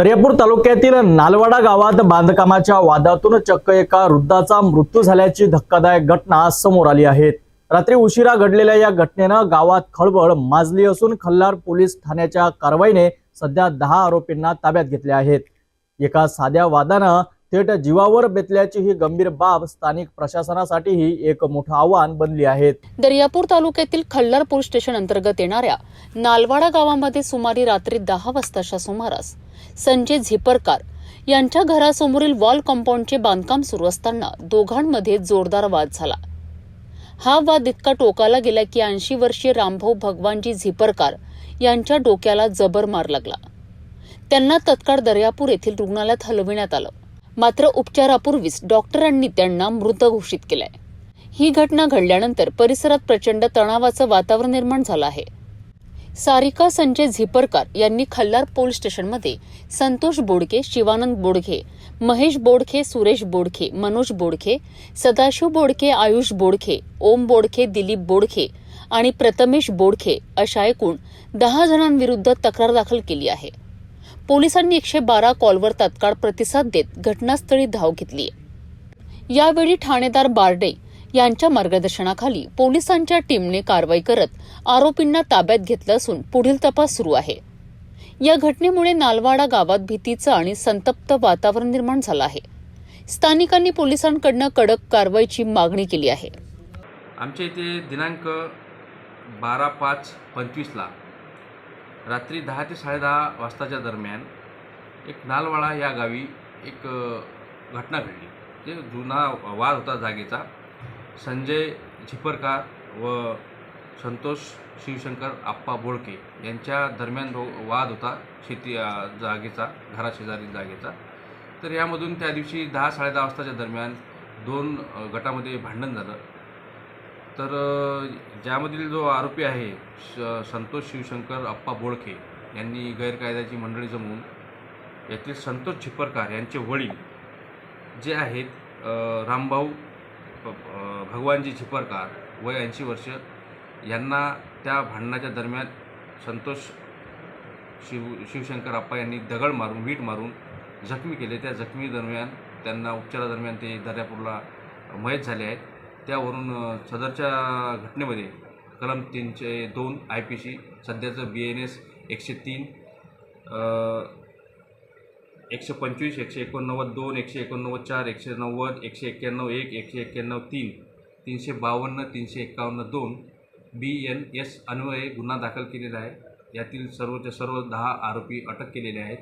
दर्यापूर तालुक्यातील नालवाडा गावात बांधकामाच्या वादातून चक्क एका वृद्धाचा मृत्यू झाल्याची धक्कादायक घटना समोर आली आहे. रात्री उशिरा घडलेल्या या घटनेनं गावात खळबळ माजली असून खल्लार पोलीस ठाण्याच्या कारवाईने सध्या दहा आरोपींना ताब्यात घेतले आहेत. एका साध्या वादानं थेट जीवावर बेतल्याची ही गंभीर बाब स्थानिक प्रशासनासाठीही एक मोठं आव्हान बनली आहे. दर्यापूर तालुक्यातील खल्लरपूर स्टेशन अंतर्गत येणाऱ्या नालवाडा गावामध्ये सुमारे रात्री दहा वाजताच्या सुमारास संजय झिपरकार यांच्या घरासमोरील वॉल कंपाऊंडचे बांधकाम सुरू असताना दोघांमध्ये जोरदार वाद झाला. हा वाद इतका टोकाला गेला की ऐंशी वर्षीय रामभाऊ भगवानजी झिपरकार यांच्या डोक्याला जबर मार लागला. त्यांना तत्काळ दर्यापूर येथील रुग्णालयात हलविण्यात आलं. मात्र उपचारापूर्वीच डॉक्टरांनी त्यांना मृत घोषित केलंय. ही घटना घडल्यानंतर परिसरात प्रचंड तणावाचं वातावरण निर्माण झालं आहे. सारिका संजय झिपरकर यांनी खल्लार पोलीस स्टेशनमध्ये संतोष बोडके शिवानंद बोडखे महेश बोडखे सुरेश बोडखे मनोज बोडखे सदाशिव बोडखे आयुष बोडखे ओम बोडखे दिलीप बोडखे आणि प्रथमेश बोडखे अशा एकूण दहा जणांविरुद्ध तक्रार दाखल केली आहे. पोलिसांनी एकशे बारा कॉलवर तत्काळ प्रतिसाद देत घटनास्थळी धाव घेतली. यावेळी ठाणेदार बारडे यांच्या मार्गदर्शनाखाली पोलिसांच्या टीमने कारवाई करत आरोपींना ताब्यात घेतलं असून पुढील तपास सुरू आहे. या घटनेमुळे नालवाडा गावात भीतीचं आणि संतप्त वातावरण निर्माण झालं आहे. स्थानिकांनी पोलिसांकडनं कडक कारवाईची मागणी केली आहे. आमच्या इथे दिनांक बारा पाच पंचवीसला रात्री दहा ते साडेदहा वाजताच्या दरम्यान एक नालवाडा या गावी एक घटना घडली. जे जुना वाद होता जागेचा संजय झिपरकार व संतोष शिवशंकर आप्पा बोळके यांच्या दरम्यान रो वाद होता शेती जागेचा घराशेजारी जागेचा. तर यामधून त्या दिवशी दहा साडेदहा वाजताच्या दरम्यान दोन गटामध्ये भांडण झालं. तर ज्यामधील जो आरोपी आहे श संतोष शिवशंकर अप्पा बोळखे यांनी गैरकायद्याची मंडळी जमवून यातील संतोष छिपरकार यांचे वडील जे आहेत रामभाऊ भगवानजी छिपरकार वय ऐंशी वर्ष यांना त्या भांडणाच्या दरम्यान संतोष शिव शिवशंकर अप्पा यांनी दगड मारून वीट मारून जखमी केले. त्या जखमी दरम्यान त्यांना उपचारादरम्यान ते दर्यापूरला मयत झाले आहेत. त्यावरून सदरच्या घटनेमध्ये कलम तीनशे दोन आय पी सी सध्याचं बी एन एस एकशे तीन एकशे पंचवीस एकशे एकोणनव्वद दोन एकशे एकोणनव्वद चार एकशे नव्वद एकशे एक्क्याण्णव एक एकशे एक्क्याण्णव तीन तीनशे बावन्न तीनशे एक्कावन्न दोन बी एन एस अन्वये गुन्हा दाखल केलेला आहे. यातील सर्वच्या सर्व दहा आरोपी अटक केलेले आहेत.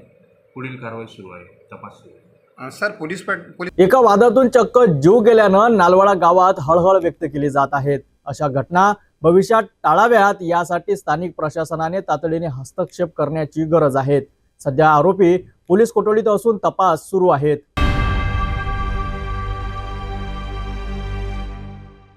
पुढील कारवाई सुरू आहे. तपास सुरू. आहे सर पोलीस पोलीस एका वादातून चक्क जीव गेल्यानं नालवाडा गावात हळहळ व्यक्त केली जात आहेत. अशा घटना भविष्यात टाळाव्यात यासाठी स्थानिक प्रशासनाने तातडीने हस्तक्षेप करण्याची गरज आहे. सध्या आरोपी पोलीस कोठडीत असून तपास सुरू आहेत.